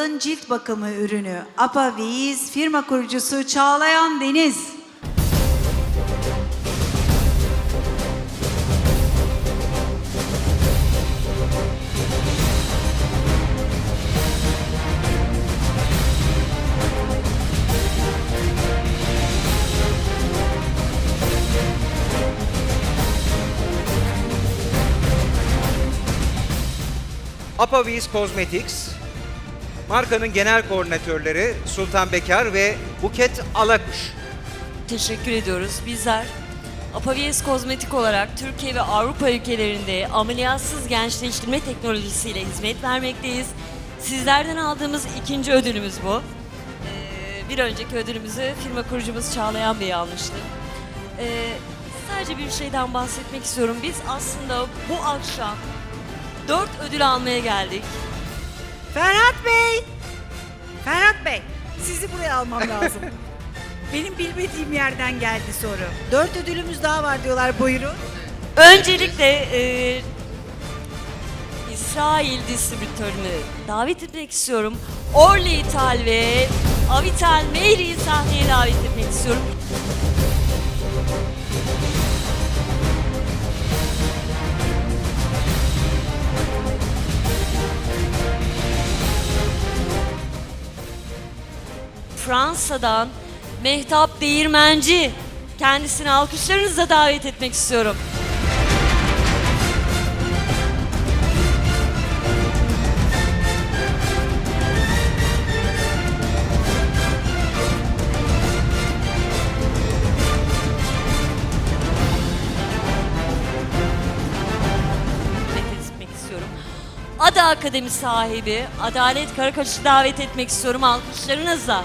Kadın cilt bakımı ürünü Apaviz firma kurucusu Çağlayan Deniz. Apaviz Cosmetics, markanın genel koordinatörleri Sultan Bekar ve Buket Alakuş. Teşekkür ediyoruz. Bizler Apavies Kozmetik olarak Türkiye ve Avrupa ülkelerinde ameliyatsız gençleştirme teknolojisiyle hizmet vermekteyiz. Sizlerden aldığımız ikinci ödülümüz bu. Ee, bir önceki ödülümüzü firma kurucumuz Çağlayan Bey almıştı. Ee, sadece bir şeyden bahsetmek istiyorum. Biz aslında bu akşam dört ödül almaya geldik. Ferhat Bey! Ferhat Bey, sizi buraya almam lazım. Benim bilmediğim yerden geldi soru. Dört ödülümüz daha var diyorlar, buyurun. Öncelikle e, İsrail distribütörünü davet etmek istiyorum. Orly İthal ve Avital Meyri'yi sahneye davet etmek istiyorum. Fransa'dan Mehtap Değirmenci kendisini alkışlarınızla davet etmek istiyorum. Ada Akademi sahibi Adalet Karakaş'ı davet etmek istiyorum alkışlarınızla.